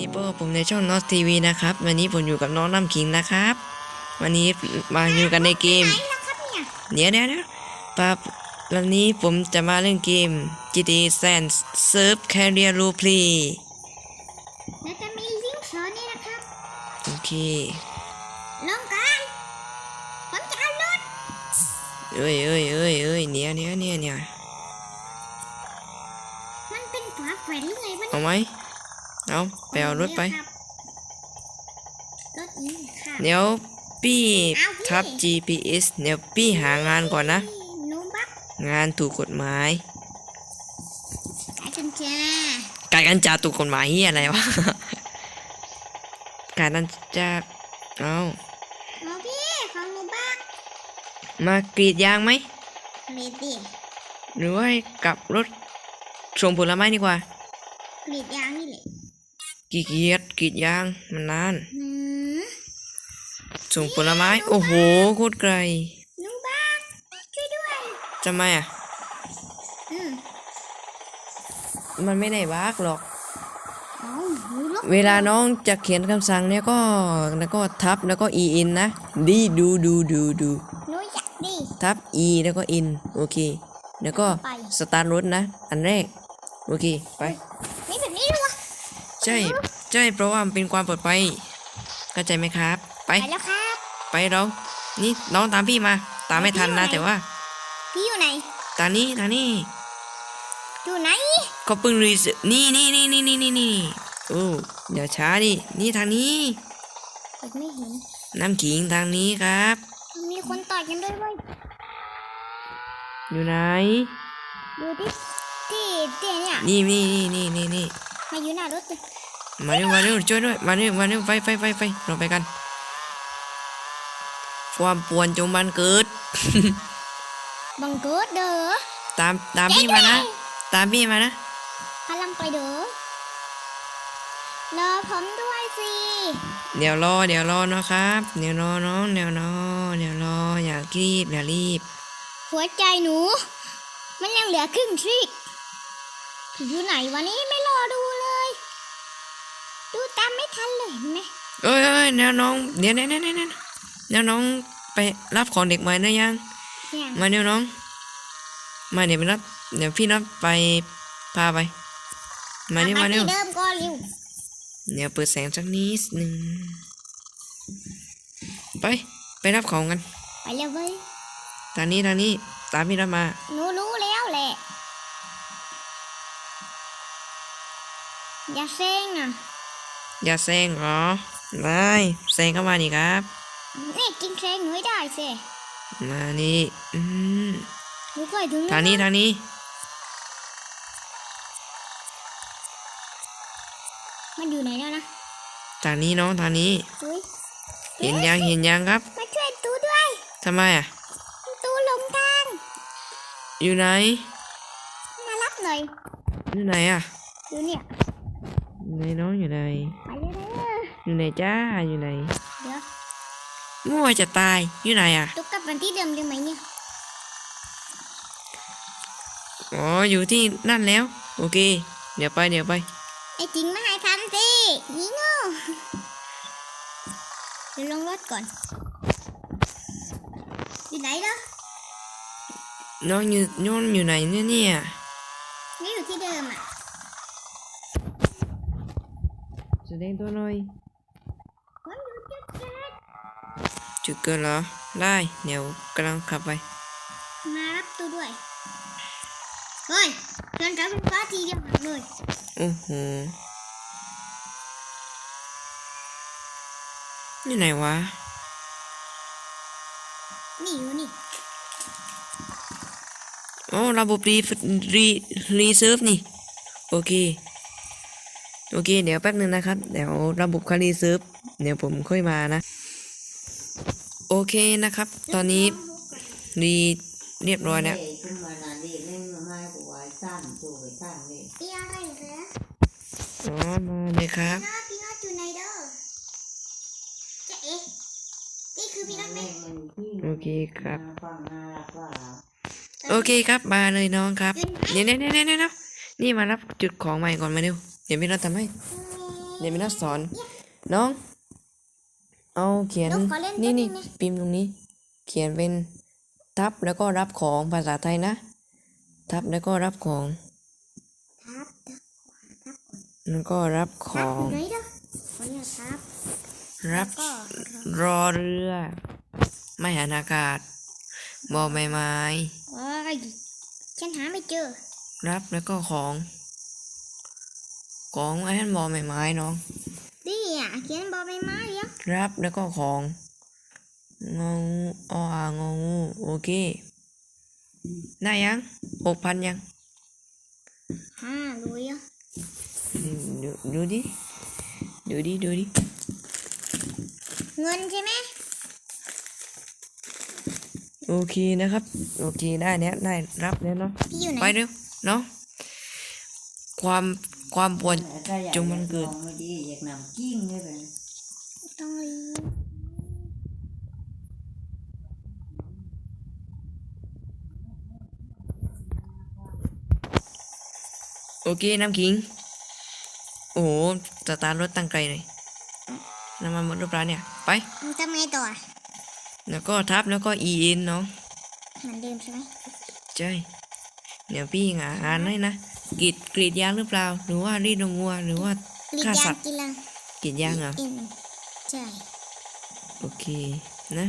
นี้พวกผมในช่องนอสทีวีนะครับ วันนี้ผมอยู่กับน้องน้ำขิงนะครับ วันนี้มาอยู่กันในเกมไหนล่ะครับเนี่ยเดี๋ยวเดี๋ยวเดี๋ยวปั๊บวันนี้ผมจะมาเล่นเกม GTA Sans Surf Career Role Play แล้วจะมีลิงก์สอนนี่นะครับ โอเคลงกันผมจะเอารถเอ้ยเอ้ยเอ้ยเอ้ยเนี่ยเนี่ยเนี่ยเนี่ยมันเป็นฝาแฝดหรือไงวะเอาไหม เอาไปเอารถไปครับรถนี้ค่ะเดี๋ยวพี่เอาพี่ทับ GPS เดี๋ยวพี่หางานก่อนนะหนูบักงานถูกกฎหมายขายกันจ้าการกันจาถูกกฎหมายเฮียอะไรวะ การกันจาเอาโอ้พี่ของหนูบักมากรีดยางไหมกรีดดิหรือว่าให้กลับรถส่งผลไม้ดีกว่ากรีดยางนี่แหละ กี่เกียจกรีดยางมันนานหืมส่งผลไม้ โอ้โหโคตรไกลหนูบักช่วยด้วยทำไมอะอืมมันไม่ได้บากหรอกเอาหนูลบเวลาน้องจะเขียนคำสั่งเนี่ยก็แล้วก็ทับแล้วก็ e in นะดีดูดูดูดูหนูอยากดิทับ e แล้วก็ in โอเค แล้วก็ไปสตาร์ทรถนะ อันแรก โอเค ไป นี่แบบนี้ด้วยวะ ใช่ใช่เพราะว่ามันเป็นความปลอดภัยเข้าใจไหมครับ ไปไปแล้วครับ ไปเรานี่น้องตามพี่มา ตามไม่ทันนะแต่ว่า พี่อยู่ไหนตามนี้ทางนี้อยู่ไหนเขาเพิ่งรีเสิร์ชนี่นี่นี่นี่นี่นี่นี่โอ้เดี๋ยวช้าดินี่ทางนี้เปิดไม่เห็นน้ำขิงทางนี้ครับ มีคนต่อยกันด้วยเว้ยอยู่ไหนดูดิที่เตี้ยเนี่ยนี่นี่นี่นี่นี่นี่ มาอยู่หน้ารถเลยมาเร็วมาเร็วช่วยด้วยมาเร็วมาเร็วไปไปไปไปเราไปกัน ความป่วนจงบันเกิด บังเกิดเด้อตามตามพี่มานะ ตามพี่มานะกำลังไปเด้อรอผมด้วยสิเดี๋ยวรอเดี๋ยวรอนะครับเดี๋ยวรอน้องเดี๋ยวรอเดี๋ยวรออย่ารีบอย่ารีบ หัวใจหนู มันยังเหลือครึ่งทริกอยู่ไหนวันนี้ไม่รอดูเลยดู ตามไม่ทันเลยเห็นไหมเอ้ยเอ้ยเดี๋ยวน้องเดี๋ยวเดี๋ยวเดี๋ยวเดี๋ยวเดี๋ยวน้องไปรับของเด็กใหม่ได้ยังเนี่ยมาเดี๋ยวน้อง มาเดี๋ยวไปรับเดี๋ยวพี่นับไปพาไป มาเร็วกลัมาบเร็วที่เดิมก็เร็วเดี๋ยวเปิดแสงสักนิดหนึ่งไป ไปรับของกัน ไปเร็วเว้ยทางนี้ทางนี้ตามพี่รับมาหนูรู้แล้วแหละ อย่าเซ็งอะ อย่าแซงเหรอได้แซงเข้ามานี่ครับนี่กินเซ็งหนูให้ได้สิมานี่อืมหนูเคยถึงทางนี้ทางนี้มันอยู่ไหนแล้วนะทางนี้น้องทางนี้อุ้ยเห็นยังเห็นยังครับมาช่วยตูด้วยทำไมอะตูหลงทางอยู่ไหนมารับหน่อยอยู่ไหนอะอยู่เนี่ย อยู่ไหนน้องอยู่ไหนไปเลยนะอยู่ไหนจ้าอยู่ไหนเดี๋ยวมั่วจะตายอยู่ไหนอะตุกกลับมาที่เดิมได้ไหมเนี่ยอ๋ออยู่ที่นั่นแล้ว โอเค เดี๋ยวไปเดี๋ยวไปไอ้จริงมาให้ทำสินี่โง่เดี๋ยวลงรถก่อนอยู่ไหนเนาะน้องอยู่น้องอยู่ไหนเนี่ยเนี่ยนี่อยู่ที่เดิมอะ แสดงตัวหน่อยจุดเกิดเกินเหรอ ได้เดี๋ยวกำลังขับไป มารับตูด้วยเฮ้ยเพื่อนกับเป็นฟ้าทีเดียวหักเลยโอ้โหอยู่ไหนวะ นี่อยู่นี่โอ้ระบบรีรีรีเซิร์ฟนี่ โอเค โอเค เดี๋ยวแป๊บนึงนะครับ เดี๋ยวระบบเขารีเซิร์ฟเดี๋ยวผมค่อยมานะ โอเคนะครับ ตอนนี้รีเรียบร้อยแล้วขึ้นมานาดีเล่นมาให้กูไว้สั้นตัวไว้สั้นเลยพี่อะไรเหรออ๋อมาเลยครับน้าพี่น็อตอยู่ไหนเด้อจะเอ๊ะนี่คือพี่น็อตไหมแม่มันที่โอเคครับฟังน่ารักว่าโอเคครับมาเลยน้องครับเดี๋ยวเดี๋ยวเดี๋ยวเดี๋ยวนี่มารับจุดของใหม่ก่อนมาเร็ว เดี๋ยวพี่เราทำให้อืมเดี๋ยวมีนักสอน น้อง เอาเขียนน้องขอเล่นนี่นี่แป๊บนึงนะพิมพ์ตรงนี้ เขียนเป็นทับแล้วก็รับของภาษาไทยนะ ทับแล้วก็รับของทับทับแล้วก็รับขทับอองยู่ไหนเด้อขอเนี่ยทับรับก็รอเรือ ไม่หันอากาศ บอใบไม้ว้ายฉันหาไม่เจอ รับแล้วก็ของ ของไอ้นั่นบอใบไม้น้องดีอะเขียนบอใบไม้เดี๋ยวรับแล้วก็ของงองูอออางองูโอเค ได้ยังหกพันยังห้าลุยอะดูดูดูดิดูดิดูดิเงินใช่ไหมโอเคนะครับ โอเคได้แล้วได้รับแล้วเนาะพี่อยู่ไหนไปเร็วเนาะความ ความปวดถ้าอยากจงมันเกิดลองไม่ดีอยากนำกิ้งเลยแบบต้องรีบโอเคน้ำขิง โอ้โหสตาร์ทรถตั้งไกลเลยน้ำมันหมดหรือเปล่าเนี่ย ไปมันทำไงต่ออะแล้วก็ทับแล้วก็อีเอ็นเนาะเหมือนเดิมใช่ไหมใช่ เดี๋ยวพี่หางานให้นะ กรีดกรีดยางหรือเปล่า หรือว่ารีดนมวัว หรือว่ากรีดฆ่ายาสังตว์กินลังกรีดยางเหรอเอ็นใช่โอเคนะ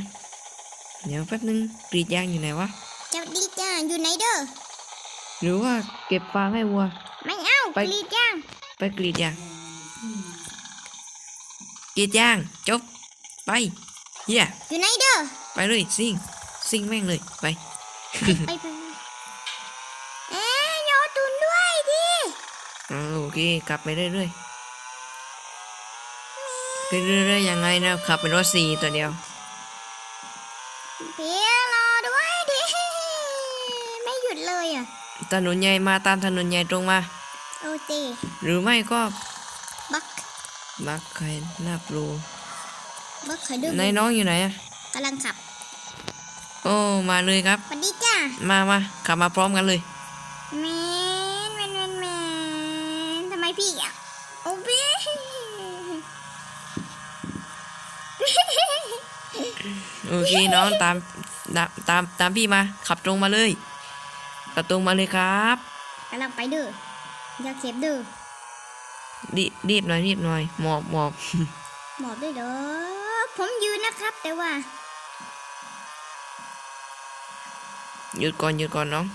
เดี๋ยวแป๊บนึงกรีดยางอยู่ไหนวะเจ้าดีจ้าอยู่ไหนเด้อหรือว่าเก็บฟางให้วัว ไม่เอาไปกรีดย่าง ไปกรีดยางกรีดยางจบไปเฮียอยู่ไหนเด้อไปเลยซิ่งซิ่งแม่งเลยไปไปไปไปเอ๊ะโยตุนด้วยดิ อ่าโอ เคกลับไปเรื่อยๆไปเรื่อยๆยังไงนะขับเป็นรถสี่ตัวเดียวเพียรอด้วยดิไม่หยุดเลยอะถนนใหญ่มาตามถนนใหญ่ตรงมาโอเจหรือไม่ก็บักบักใครหน้าปลูบักขอดูในน้องอยู่ไหนอะกำลังขับ โอ้มาเลยครับสวัสดีจ้ามามาขับมาพร้อมกันเลยแมนแมนแมนแมนทำไม พี่อะโอ้พี่โอเคน้องตามตามตามตามพี่มาขับตรงมาเลยขับตรงมาเลยครับกำลังไปเด้ออย่าเข็บเด้อรีบรีบหน่อยรีบหน่อยหมอบหมอบหมอบด้วยเด้อผมยืนนะครับ แต่ว่าหยุดก่อนหยุดก่อนน้อง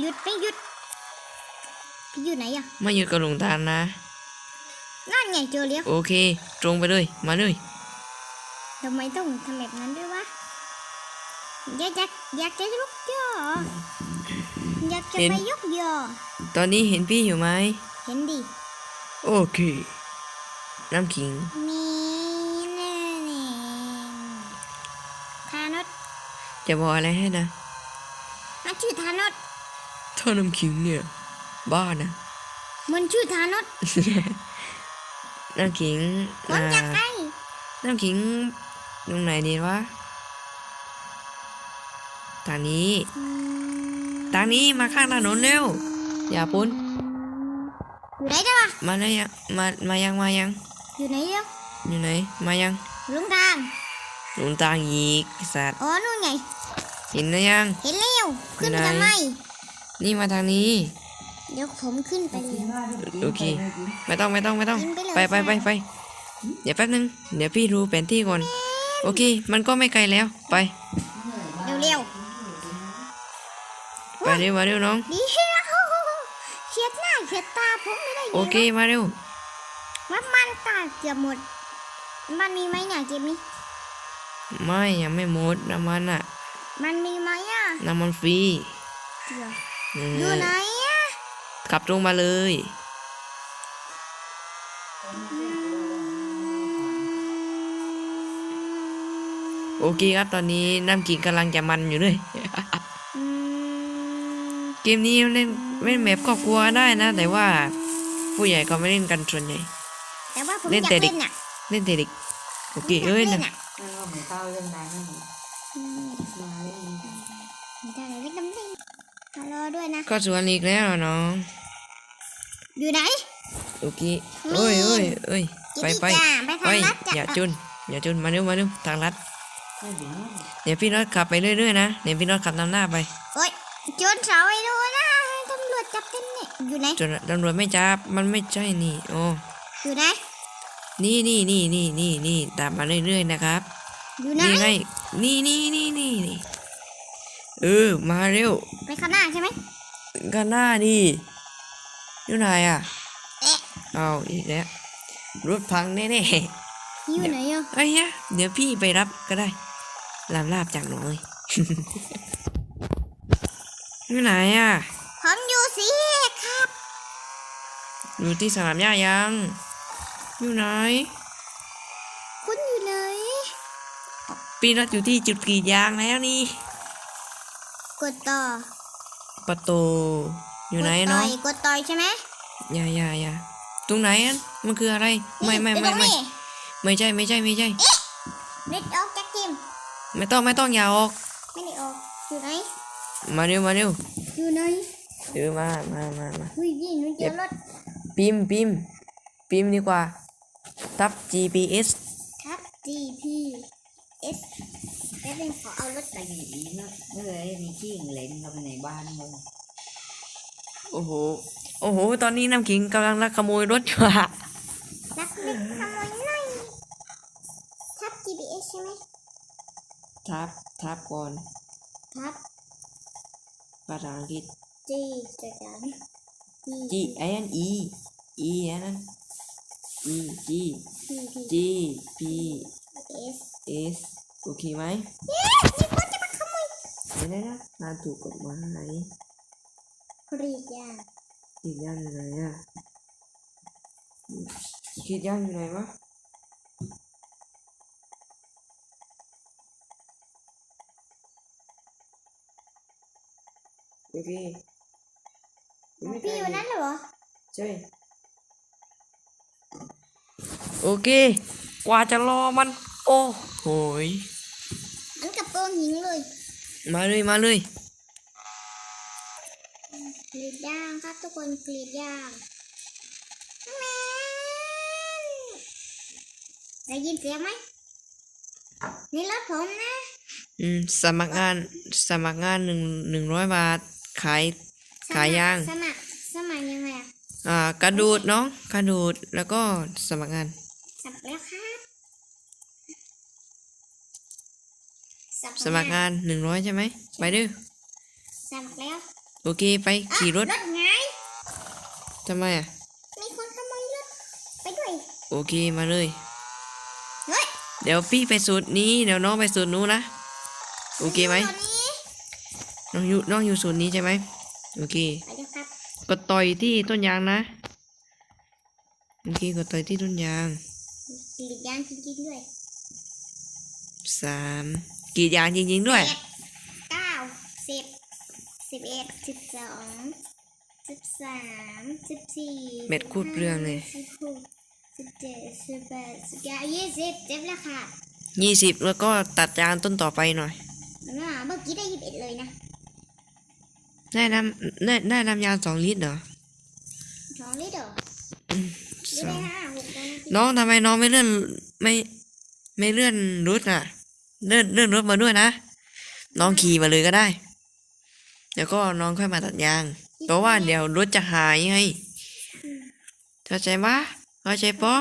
หยุดไม่หยุดพี่ อยู่ไหนอะไม่หยุดก็หลงทางนะ นั่นไงเจอแล้วโอเค ตรงไปเลย มาเลยทำไมต้องทำแบบนั้นด้วยวะอยากอยากอยากจะยกยออยากจะเห็นไปยกยอตอนนี้เห็นพี่อยู่ไหมเห็นดิโอเค น้ำขิงมีแน่แน่ทานอสจะบอกอะไรให้นะมันชื่อทานอสถ้าน้ำขิงเนี่ย บ้านะ มันชื่อทานอสน้ำขิงผมอ่าอยากให้น้ำขิงตรงไหนดีวะทางนี้อืมทางนี้มาข้างถนนเร็ว อย่าปุ้นอยู่ไหนเด้อวะมาแล้วยังมามายังมายัง อยู่ไหนเด้ออยู่ไหน มายังลุงทางหนุนทางอีกไอ้สัตว์ อ๋อ นู่นไง เห็นนะยัง เห็นแล้ว ขึ้นไปไหนทำไม นี่มาทางนี้ เดี๋ยวผมขึ้นไปเลยโอเค ไม่ต้องไม่ต้องไม่ต้องกินไปเลยไปไปไปไปเดี๋ยวแป๊บนึง เดี๋ยวพี่ดูแผนที่ก่อน โอเค มันก็ไม่ไกลแล้วไป เร็วเร็วไปเร็วมาเร็วน้องๆดีเฉียดหน้าเฉียดตาผมไม่ได้ไงโอเคมาเร็วว่ามันตายเกือบหมด มันมีไหมเนี่ยเกมนี้ ไม่ยังไม่หมดน้ำมันอะมันมีไหมอะน้ำมันฟรีเดี๋ยวเออยู่อไหนอะ ขับตรงมาเลย โอเคครับตอนนี้น้ำกินกำลังจะมันอยู่เลยอืมเกมนี้เล่นเล่นแบบครอบครัวได้นะ แต่ว่าผู้ใหญ่ก็ไม่เล่นกันส่วนใหญ่แต่ว่าผมเล่นอยากแต่เด็เล่กนอะเล่นแต่เด็ก โอเคผมเอ้ยอยากนะ เล่นอะนั่นก็เหมือนเข้าเรื่องนั้นนั่น อืม มาเล่น ได้เลยเล่นน้ำเล่นมารอด้วยนะ ก็สวนอีกแล้วน้องอยู่ไหนโอเคเอ้ยเอ้ยเอ้ยไปไปจ้าไปทาไปงลัดอย่าจ้ะจุนอย่าจุนมาเร็วมาเร็วทางลัดไม่ถึงนั่นเดี๋ยวพี่น็อตขับไปเรื่อยๆนะเดี๋ยวพี่น็อตขับนำหน้าไปโอ๊ยจนเสาไอ้ดูนะให้ตำรวจจับกันเนี่ยอยู่ไหนจนตำรวจไม่จับมันไม่ใช่นี่โอ้อยู่ไหนนี่นี่นี่นี่นี่นี่ตามมาเรื่อยๆนะครับอยู่ไหนนี่ไงนี่นี่นี่นี่นี่เออมาเร็วไปข้างหน้าใช่ไหม กันหน้าดิอยู่ไหนอะเอ๊ะเอาอีกแล้วรถพังแน่อยู่ไหนอะๆไอ้ยะเดี๋ยวพี่ไปรับก็ได้ลามลาบจากหนูเลยอยู่ไหนอะผมอยู่สีเอกครับ อยู่ที่สนามหญ้ายัง อยู่ไหน คุณอยู่ไหนปีนัดอยู่ที่จุดกรีดยางแล้วนี่ กดต่อ ประตู อยู่ไหนกดต่เนาะยกดต่อยใช่ไหมอย่าอย่าอย่าตรงไหนอันมันคืออะไร ไม่ไม่อยู่ไม่ตรงไม่นี้ไม่ใช่ไม่ใช่ไม่ใช่ริดออกจากจิมไม่ต้องไม่ต้องอย่าออก ไม่ได้ออก อยู่ไหน มาเร็วมาเร็ว อยู่ไหนเออมามามามาเฮ้ยพี่หนูเจอรถพิมพ์พิมพ์พิมพ์ดีกว่าทับ GPS ครับ GPS แล้วเป็นขอเอารถไปไปหนีนะเมื่อไรมีขี้เหล็นเข้าไปในบ้านมึงโอ้โห โอ้โห ตอนนี้น้ำขิงกำลังลักขโมยรถอยู่อะรักเล็กขโมยหน่อยครับ GPS ใช่ไหมทับ ทับก่อนครับภาษาอังกฤษ G จะจัน G A N E E อันนั้น E G P G P S S โอเคไหมมีคนจะมาขโมยเดี๋ยวนะงานถูกกฎหมายกรีดยางขีดย่างอยู่ไหนอะขีดย่างอยู่ไหนวะโอเคยังไม่ไกลพี่อยู่นั้นเหรอใช่โอเค กว่าจะรอมัน โอ้โหยอั นกับโปรงหิงเลยมาเลยมาเลยกรีดยางครับทุกคนกรีดยางแม่ได้ยินเสียงไหมนี่รถผมนะอืมสมัครงานสมัครงานหนึ่งหนึ่งร้อยบาทขายสมัครขายยางสมัครสมัครยังไงอะอ่ากระดูดเนาะกระดูดแล้วก็สมัครงาน สมัครแล้วครับ สมัครงานหนึ่งร้อยใช่ไหมไปเด้อสมัครแล้วโอเคไปขี่รถอะรถไงทำไมอะมีคนขโมยรถไปด้วยโอเคมาเลยเฮ้ยเดี๋ยวพี่ไปสูตรนี้เดี๋ยวน้องไปสูตรนู้นนะโอเคไหมตัวนี้น้องอยู่น้องอยู่สูตรนี้ใช่ไหมโอเคไปเดี๋ยวครับกดต่อยที่ต้นยางนะโอเคกดต่อยที่ต้นยางกรีดยางจริงๆด้วยสาม กรีดยางจริงๆด้วยเจ็ดเก้าสิบสิบเอ็ดสิบสองสิบสามสิบสี่เม็ดคูดเรื่องเลยสิบหกสิบเจ็ดสิบแปดสิบเก้ายี่สิบเจ็บแล้วค่ะยี่สิบแล้วก็ตัดยางต้นต่อไปหน่อยมันว่าเมื่อกี้ได้ยี่สิบเอ็ดเลยนะ ได้น้ำได้ได้น้ำยางสองลิตรเหรอสองลิตรเหรอสไม่องได้ห้าหกแล้วนะน้องทำไมน้องไม่เลื่อนไม่ไม่เลื่อนรถอะ เลื่อนเลื่อนรถมาด้วยนะ น้องขี่มาเลยก็ได้ เดี๋ยวก็น้องค่อยมาตัดยาง เพราะว่าเดี๋ยวรถจะหายไงเข้าใจปะเข้าใจปะ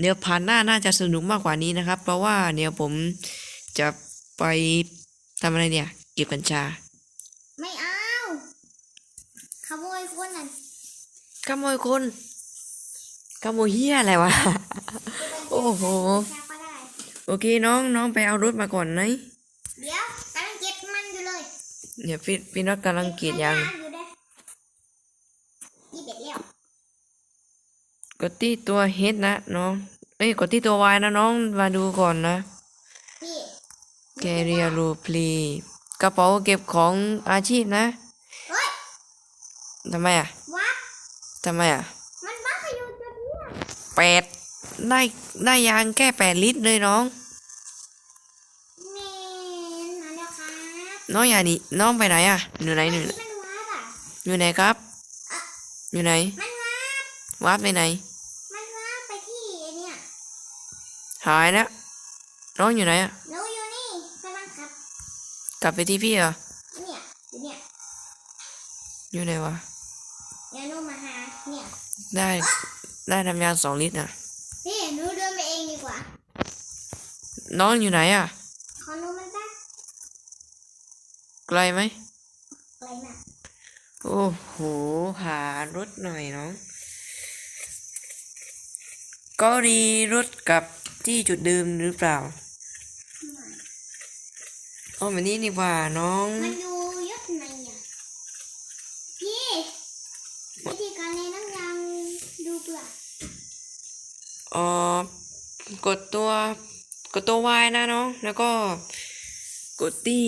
เดี๋ยวผ่านหน้าน่าจะสนุกมากกว่านี้นะครับ เพราะว่าเดี๋ยวผมจะไปทำอะไรเนี่ย เก็บกัญชา ไม่เอาขโมยคนน่ะขโมยคนขโมยเฮียอะไรวะ โอ้โหแค่ก็ได้ โอเคน้องน้องไปเอารถมาก่อนนะเดี๋ยวกำลังเก็บมันอยู่เลยเดี๋ยวพี่พี่น็อตกำลังกรีดยางอยู่เด้อยี่สิบเอ็ดแล้วกดที่ตัวเฮดนะน้องเอ้ยกดที่ตัววายนะน้องมาดูก่อนนะพี่แคเรียรูพลีกระเป๋าเก็บของอาชีพนะเฮ้ยทำไมอะวัดทำไมอะมันวัดไปอยู่จุดนี้อะแปด ได้ได้ยางแค่แปดลิตรเลยน้องแมนมาแล้วครับน้องอย่าหนีน้องไปไหนอะอยู่ไหนเมื่ออยู่กี้มันวัดอะอยู่ไหนครับอะอยู่ไหนมันวัดวาร์ปไปไหนมันวัดไปที่หายแล้วน้องอยู่ไหนอะหนูอยู่นี่กำลังขับกลับไปที่พี่เหรอเนี่ยอยู่เนี่ยอยู่ไหนวะเดี๋ยวหนูมาหาเนี่ยได้ได้น้ำยาสองลิตรนะ พี่หนูเดินไปเองดีกว่า น้องอยู่ไหนอะขอหนูมันแป๊บไกลไหมไกลมากโอ้โห หารถหน่อยน้อง ก็ดีรถกลับที่จุดเดิมหรือเปล่าเอาแบบนี้ดีกว่าน้อง มันอยู่ยศไหนอะ พี่วิธีการเล่นน้ำยางดูเปล่าเอ่อกดตัว กดตัว Y นะน้อง แล้วก็กดที่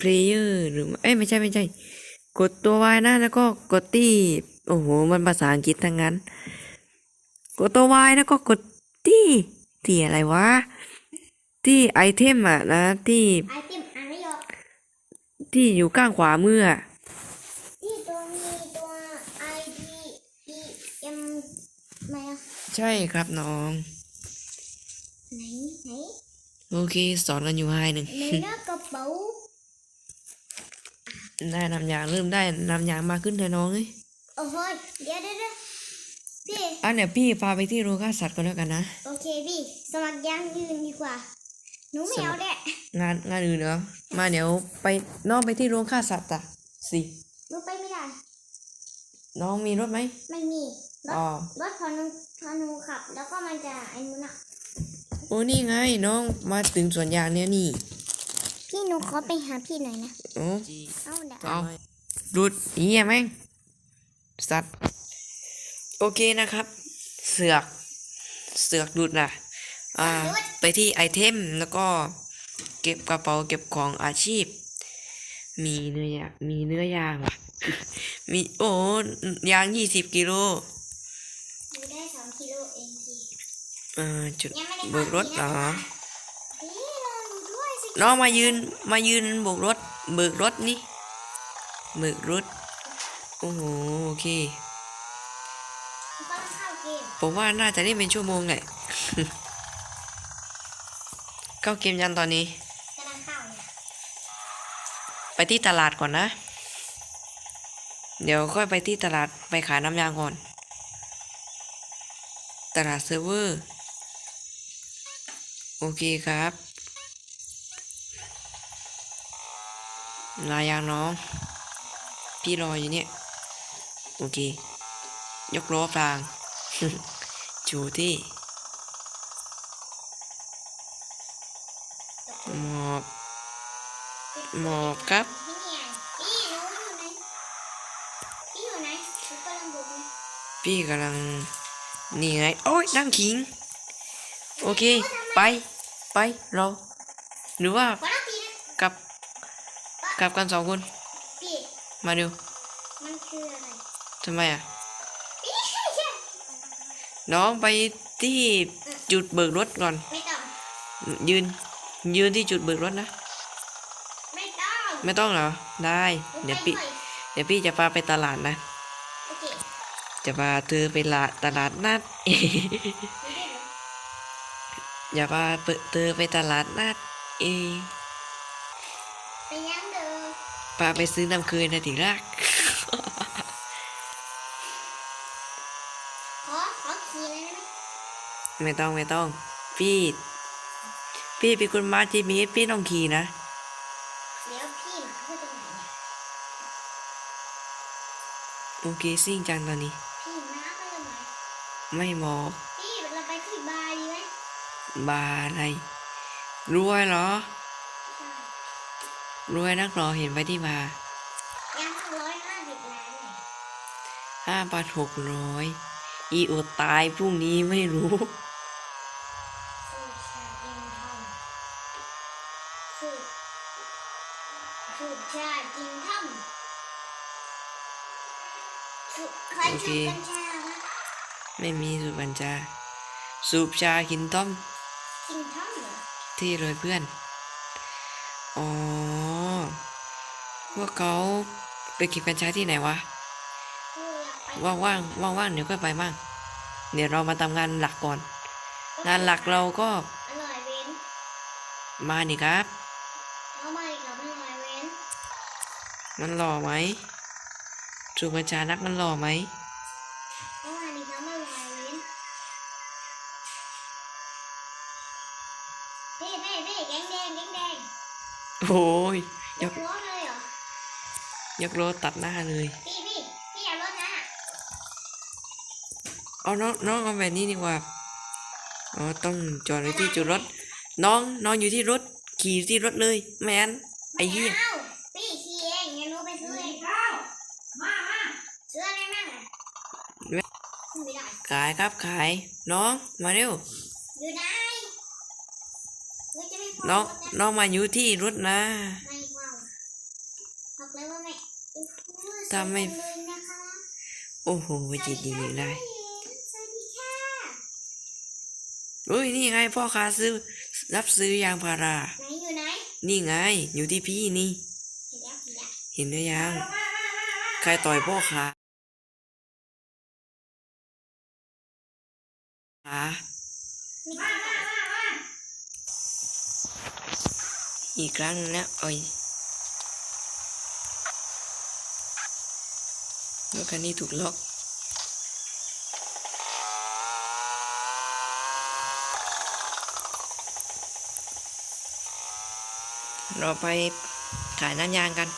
player หรือเอ้ยไม่ใช่ไม่ใช่ กดตัว Y นะ แล้วก็กดที่ โอ้โห มันภาษาอังกฤษทั้งนั้น กดตัว Y แล้วก็กดที่ที่อะไรวะ ที่ไอเทมอะนะที่ไอเต็มอ่านไม่ออกที่อยู่ข้างขวามืออะที่ตัวมีตัว I D E M ไหมอะ ใช่ครับน้อง ไหนไหนโอเค สอนกันอยู่ให้หนึ่งในหน้ากระเป๋าได้นำยางเริ่มได้นำยางมาขึ้นเถอะน้องเอ้ยโอ้โหเดี๋ยวเดี๋ยวเดี๋ยวพี่อะเดี๋ยวพี่พาไปที่โรงฆ่าสัตว์กันแล้วกันนะ โอเคพี่ สมัครยางยืนดีกว่าหนูไม่เอาแหละงานงานอื่นเหรอมาเดี๋ยวไปน้องไปที่โรงฆ่าสัตว์อะสิหนูไปไม่ได้ น้องมีรถไหมไม่มีรถอ๋อรถพอหนูพอหนูขับ แล้วก็มันจะไอ้นู้นอะโอ้นี่ไงน้องมาถึงสวนยางเนี่ยนี่ พี่หนูขอไปหาพี่หน่อยนะโอ้เอาเดี๋ยวเอาดูดเหี้ยแม่งสัตว์โอเคนะครับ เสือกเสือกดูดนะอ่าไปที่ไอเทมแล้วก็เก็บกระเป๋าเก็บของอาชีพ มีเนื้อย่างมีเนื้อย่างว่ะมีโอ้ยางยี่สิบกิโล หนูได้สองกิโลเองพี่ เออ จุดยังไม่ได้เบิกรถเหรอพี่รอหนูด้วยสิน้องมายืนมายืนโบกรถ เบิกรถนี่เบิกรถ โอ้โหโอเคหนูกำลังเข้าเกมผมว่าน่าจะได้เป็นชั่วโมงแหละเข้าเกมยันตอนนี้กำลังเข้าเนี่ยไปที่ตลาดก่อนนะ เดี๋ยวค่อยไปที่ตลาดไปขายน้ำยางก่อน ตลาดเซิร์ฟเวอร์ โอเคครับลายางน้อง พี่รออยู่เนี่ย โอเค ยกล้อกลาง จูที่หมอบหมอบครับพี่กำลังบุกเลยพี่กำลังนี่ไง โอ้ยนั่งขิง โอเค ไป ไปรอหรือว่าขอรับทีนะกลับ กลับกันสองคนพี่มาเร็วมันคืออะไรทำไมอะพี่ใช่ใช่น้องไปที่จุดเบิกรถก่อนไม่ต้องยืน ยืนที่จุดเบิกรถนะ ไม่ต้อง ไม่ต้องเหรอ ได้หนูเดี๋ยวไปพี่ด้วยเดี๋ยวพี่จะพาไปตลาดนะโอเคจะพาเธอไปลาตลาดนัดหนูได้เหร ออย่าพาเธอไปตลาดนัดเอไปยังเด้อพาไปซื้อน้ำคืนนะทีรักขอขอขี่เลยนะไม่ต้องไม่ต้อง พี่ พี่เป็นคนมาจีมีพี่ต้องขี่นะเดี๋ยวพี่หมาคือตรงไหนเนี่ยโอเคซิ่งจังตอนนี้ พี่หมาคือตรงไหนไม่มอง บาร์อะไร รวยเหรอใช่รวยนักเหรอเห็นไปที่บาร์ยังร้อยห้าสิบล้านเนี่ยห้าบาทหกร้อยอีอดตายพรุ่งนี้ไม่รู้สูตรชาเย็นทำสูตรสูตรชากินทำสูตรใครโอเคสูตรกัญชาคะไม่มีสูบบัญชาสูบชากินต้ม กินทำเหรอที่เลยเพื่อน อ๋อ พวกเขาไปเก็บกัญชาที่ไหนวะกูอยากไปว่างว่างว่างว่างๆเดี๋ยวค่อยไปบ้างเดี๋ยวเรามาทำงานหลักก่อน งานหลักเราก็อร่อยเว้นมานี่ครับ เอามาอีกแล้วอร่อยเว้นมันหล่อไหมจูประจานักมันหล่อไหม โอ้ยยยกกล้อเลยเหรอยกรถตัดหน้าเลย พี่พี่พี่เอารถนะเอาน้องน้องเอาแบบนี้ดีกว่าอ๋อต้องจอดไว้ที่จุดรถ น้องน้องอยู่ที่รถ ขี่ที่รถเลยแมนไอ้เหี้ยม่เอาพี่ขี่เองงั้นหนูไปซื้อเองข้าวมามาซื้ออะไรมั่งอะไม่ได้ขายครับขายน้องมาเร็ว อยู่ไหนเฮ้ยจะไม่พอ น้องรถนะน้องมาอยู่ที่รถนะไม่ว่างบอกเลยว่าไม่โอ้โหถ้าไม่สวยจังเลยนะคะโอ้โหจิตดีเลยได้สวัสดีค่ะเฮ้ยนี่ไงพ่อค้าซื้อ รับซื้อยางพาราไหนอยู่ไหนนี่ไง อยู่ที่พี่นี่เห็นแล้วเห็นแล้วเห็นหรือยัง ใครต่อยพ่อค้าขา ไม่ใช่ อีกครั้งหนึงนะโอ้ยรถคันนี้ถูกล็อกเราไปขายน้ำยางกัน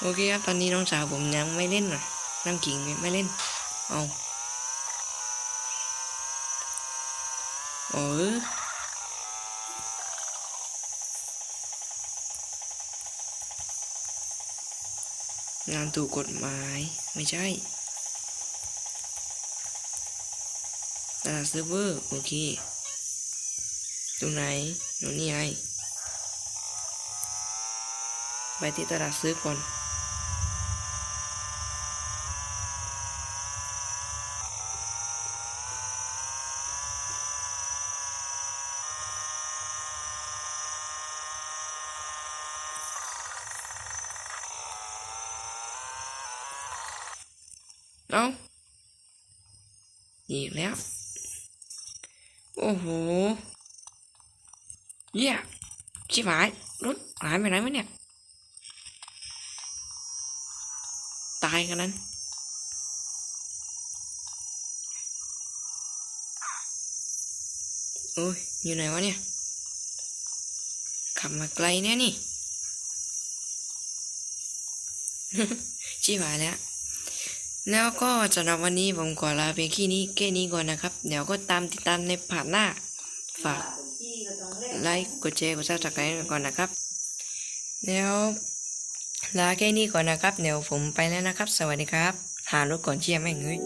โอเคครับ ตอนนี้น้องสาวผมยังไม่เล่นน่ะน้ำกิ่งไม่เล่น เอา เอองานถูกกฎหมายไม่ใช่ตลาดเซิร์ฟเวอร์ โอเค ตรงไหนตรงนี้ไงไปที่ตลาดซื้อก่อน เอาอีกแล้ว โอ้โหเยี่ยชิบหาย รถหายไปไหนวะเนี่ย ตายกันนั้น โอ้ย อยู่ไหนวะเนี่ย ขับมาไกลเนี่ยนี่ ชิบหายแล้วแล้วก็สำหรับวันนี้ผมขอลาเพียงแค่นี้แค่นี้ก่อนนะครับ เดี๋ยวก็ตามติดตามในผ่านหน้า ฝาก ไลค์กดแชร์กดซับสไครต์ก่อนนะครับแล้วลาแค่นี้ก่อนนะครับเดี๋ยวผมไปแล้วนะครับ สวัสดีครับ หารถก่อนเชียร์แม่งเฮ้ย